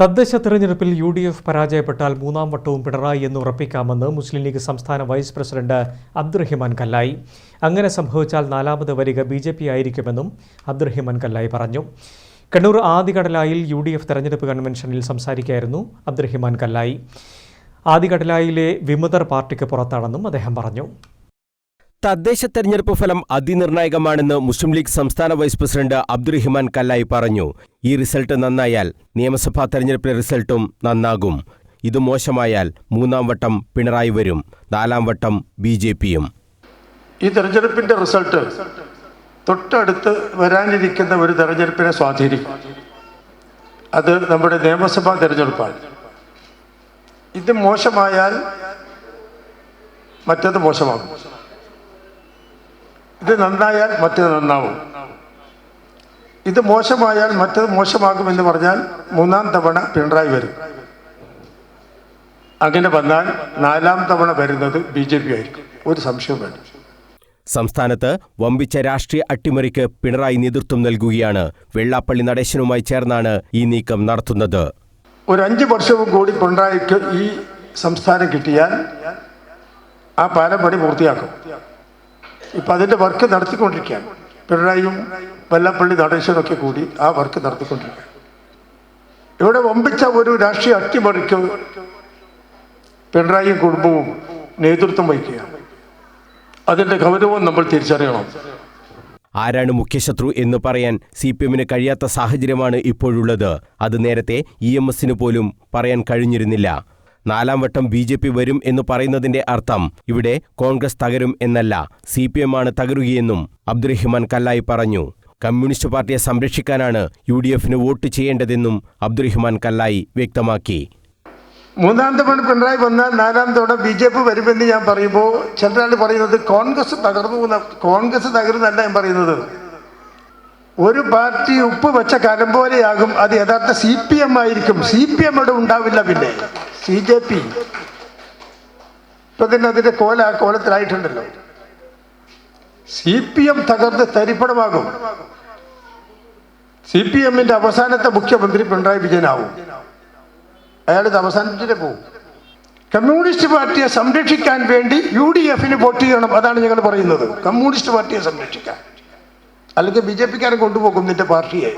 തദ്ദേശ തെരഞ്ഞെടുപ്പിൽ U D F പരാജയപ്പെട്ടാൽ മൂന്നാം വട്ടവും പിണറായി എന്ന് ഉറപ്പിക്കാമെന്ന് മുസ്ലിം ലീഗ് സംസ്ഥാന വൈസ് പ്രസിഡന്റ് അബ്ദുറഹിമാൻ കല്ലായി. അങ്ങനെ സംഭവിച്ചാൽ നാലാമത് വരിക ബി ജെ പി ആയിരിക്കുമെന്നും അബ്ദുറഹിമാൻ കല്ലായി പറഞ്ഞു. കണ്ണൂർ ആദികടലായിൽ യു ഡി എഫ് തെരഞ്ഞെടുപ്പ് കൺവെൻഷനിൽ സംസാരിക്കുകയായിരുന്നു അബ്ദുറഹിമാൻ കല്ലായി. ആദികടലായിലെ വിമതർ പാർട്ടിക്ക് പുറത്താണെന്നും അദ്ദേഹം പറഞ്ഞു. തദ്ദേശ തെരഞ്ഞെടുപ്പ് ഫലം അതിനിർണായകമാണെന്ന് മുസ്ലിം ലീഗ് സംസ്ഥാന വൈസ് പ്രസിഡന്റ് അബ്ദുറഹിമാൻ കല്ലായി പറഞ്ഞു. ഈ റിസൾട്ട് നന്നായാൽ നിയമസഭാ തെരഞ്ഞെടുപ്പിലെ റിസൾട്ടും നന്നാകും. ഇത് മോശമായാൽ മൂന്നാം വട്ടം പിണറായി വരും. നാലാം വട്ടം ബി ജെ പിയും. ഈ തെരഞ്ഞെടുപ്പിന്റെ റിസൾട്ട് തൊട്ടടുത്ത് വരാനിരിക്കുന്ന ഒരു തെരഞ്ഞെടുപ്പിനെ സ്വാധീനിക്കും. അത് നമ്മുടെ നിയമസഭാ തെരഞ്ഞെടുപ്പാണ്. ഇത് മോശമായാൽ മറ്റത് മോശമാകും. ഇത് നന്നായാൽ മറ്റത് നന്നാവും. ഇത് മോശമായാൽ മറ്റത് മോശമാകുമെന്ന് പറഞ്ഞാൽ മൂന്നാം തവണ പിണറായി വരും. അങ്ങനെ വന്നാൽ നാലാം തവണ വരുന്നത് ബി ജെ പി ആയിരിക്കും. ഒരു സംശയം വേണം സംസ്ഥാനത്ത് വമ്പിച്ച രാഷ്ട്രീയ അട്ടിമറിക്ക് പിണറായി നേതൃത്വം നൽകുകയാണ് വെള്ളാപ്പള്ളി നടേശനുമായി ചേർന്നാണ് ഈ നീക്കം നടത്തുന്നത്. ഒരു അഞ്ച് വർഷവും കൂടി പിണറായിക്ക് ഈ സംസ്ഥാനം കിട്ടിയാൽ ആ പാലം പണി പൂർത്തിയാക്കും. ഇപ്പം അതിന്റെ വർക്ക് നടത്തിക്കൊണ്ടിരിക്കുകയാണ്. പിണറായിയും വല്ലപ്പള്ളി നടേശനൊക്കെ കൂടി ആ വർക്ക് നടത്തിക്കൊണ്ടിരിക്കുകയാണ്. ഇവിടെ വമ്പിച്ച ഒരു രാഷ്ട്രീയ അട്ടിമറിക്ക് പിണറായിയും കുടുംബവും നേതൃത്വം വഹിക്കുകയാണ്. അതിന്റെ ഗൗരവം നമ്മൾ തിരിച്ചറിയണം. ആരാണ് മുഖ്യശത്രു എന്ന് പറയാൻ സി പി എമ്മിന് കഴിയാത്ത സാഹചര്യമാണ് ഇപ്പോഴുള്ളത്. അത് നേരത്തെ ഇ എം എസിന് പോലും പറയാൻ കഴിഞ്ഞിരുന്നില്ല. നാലാം വട്ടം ബി ജെ പി വരും എന്ന് പറയുന്നതിന്റെ അർത്ഥം ഇവിടെ കോൺഗ്രസ് തകരും എന്നല്ല. സി പി എം ആണ് തകരുകയെന്നും അബ്ദുറഹിമാൻ കല്ലായി പറഞ്ഞു. കമ്മ്യൂണിസ്റ്റ് പാർട്ടിയെ സംരക്ഷിക്കാനാണ് യു ഡി എഫിന് വോട്ട് ചെയ്യേണ്ടതെന്നും അബ്ദുറഹിമാൻ കല്ലായി വ്യക്തമാക്കി. മൂന്നാം തവണ പിണറായി വന്നാൽ നാലാം തവണ ബി ജെ പി വരുമെന്ന് ഞാൻ പറയുമ്പോൾ ചിലരാൾ പറയുന്നത് കോൺഗ്രസ് തകർന്നു കോൺഗ്രസ് തകരുന്നല്ല ഞാൻ പറയുന്നത്. ഒരു പാർട്ടി ഉപ്പ് വെച്ച കലം പോലെയാകും. അത് യഥാർത്ഥ സി പി എം ആയിരിക്കും. സി പി എം അവിടെ ഉണ്ടാവില്ല പിന്നെ. C J P. ഇപ്പൊ തന്നെ അതിന്റെ കോല കോലത്തിലായിട്ടുണ്ടല്ലോ. സി പി എം തകർന്ന് തരിപ്പണമാകും. സി പി എമ്മിന്റെ അവസാനത്തെ മുഖ്യമന്ത്രി പിണറായി വിജയനാവും. അയാളെ അവസാനത്തിന്റെ പോവും. കമ്മ്യൂണിസ്റ്റ് പാർട്ടിയെ സംരക്ഷിക്കാൻ വേണ്ടി യു ഡി എഫിന് വോട്ട് ചെയ്യണം അതാണ് ഞങ്ങൾ പറയുന്നത്. കമ്മ്യൂണിസ്റ്റ് പാർട്ടിയെ സംരക്ഷിക്കാൻ. അല്ലെങ്കിൽ ബി ജെ പിക്കാരെ കൊണ്ടുപോകും നിന്റെ പാർട്ടിയെ.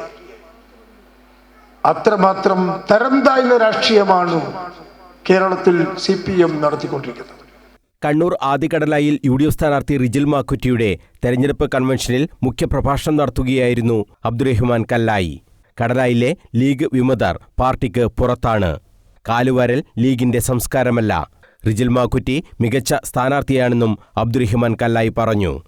അത്രമാത്രം തരം താഴ്ന്ന രാഷ്ട്രീയമാണ് കേരളത്തിൽ സി പി എം നടത്തിക്കൊണ്ടിരിക്കുന്നത്. കണ്ണൂർ ആദികടലായിൽ യു ഡി എഫ് സ്ഥാനാർത്ഥി റിജിൽ മാക്കുറ്റിയുടെ തെരഞ്ഞെടുപ്പ് കൺവെൻഷനിൽ മുഖ്യപ്രഭാഷണം നടത്തുകയായിരുന്നു അബ്ദുറഹ്മാൻ കല്ലായി. കടലായിലെ ലീഗ് വിമതർ പാർട്ടിക്ക് പുറത്താണ്. കാലുവരൽ ലീഗിന്റെ സംസ്കാരമല്ല. റിജിൽ മാക്കുറ്റി മികച്ച സ്ഥാനാർത്ഥിയാണെന്നും അബ്ദുറഹ്മാൻ കല്ലായി പറഞ്ഞു.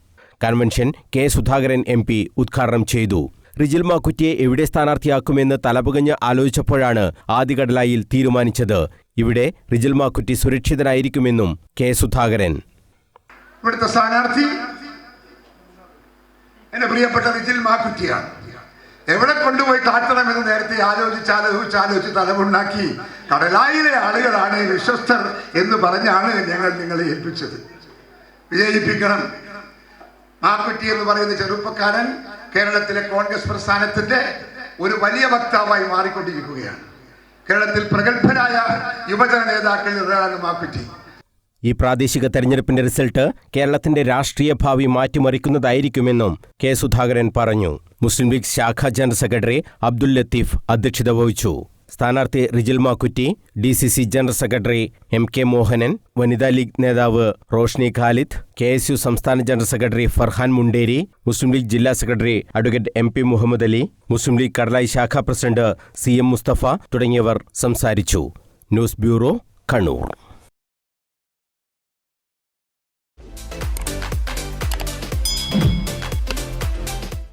കൺവെൻഷൻ കെ സുധാകരൻ എം ഉദ്ഘാടനം ചെയ്തു. റിജിൽ മാക്കുറ്റിയെ എവിടെ സ്ഥാനാർത്ഥിയാക്കുമെന്ന് തലപുകഞ്ഞ് ആലോചിച്ചപ്പോഴാണ് ആദ്യകടലായിൽ തീരുമാനിച്ചത്. ഇവിടെ റിജിൽ മാക്കുറ്റി സുരക്ഷിതനായിരിക്കുമെന്നും കെ സുധാകരൻ. ഇവിടുത്തെ സ്ഥാനാർത്ഥി എന്റെ പ്രിയപ്പെട്ട റിജിൽ മാക്കുറ്റിയാണ്. എവിടെ കൊണ്ടുപോയി താഴ്ത്തണമെന്ന് നേരത്തെ ആലോചിച്ച് ആലോചിച്ച് ആലോചിച്ച് തലമുണ്ടാക്കി കടലായിലെ ആളുകളാണ് വിശ്വസ്തർ എന്ന് പറഞ്ഞാണ് ഞങ്ങൾ നിങ്ങളെ ഏൽപ്പിച്ചത്. വിജയിപ്പിക്കണം. മാക്കുറ്റി എന്ന് പറയുന്ന ചെറുപ്പക്കാരൻ കേരളത്തിലെ കോൺഗ്രസ് പ്രസ്ഥാനത്തിന്റെ ഒരു വലിയ വക്താവായി മാറിക്കൊണ്ടിരിക്കുകയാണ്. കേരളത്തിൽ പ്രഗത്ഭരായ യുവജന നേതാക്കളിൽ ഒരാളാണ് ഈ പ്രാദേശിക തെരഞ്ഞെടുപ്പിന്റെ റിസൾട്ട് കേരളത്തിന്റെ രാഷ്ട്രീയ ഭാവി മാറ്റിമറിക്കുന്നതായിരിക്കുമെന്നും കെ സുധാകരൻ പറഞ്ഞു. മുസ്ലിം ലീഗ് ശാഖ ജനറൽ സെക്രട്ടറി അബ്ദുൽ ലത്തീഫ് അധ്യക്ഷത വഹിച്ചു. സ്ഥാനാർത്ഥി Rijil Makkutty D C C general secretary M K Mohanan Vanitha League നേതാവ് Roshni Khalid K S U സംസ്ഥാന ജനറൽ സെക്രട്ടറി ഫർഹാൻ മുണ്ടേരി മുസ്ലിം ലീഗ് ജില്ലാ secretary advocate M P Muhammad Ali Muslim League Kadalayi ശാഖാ president C M Musthafa തുടങ്ങിയവർ സംസാരിച്ചു. News bureau Kannur.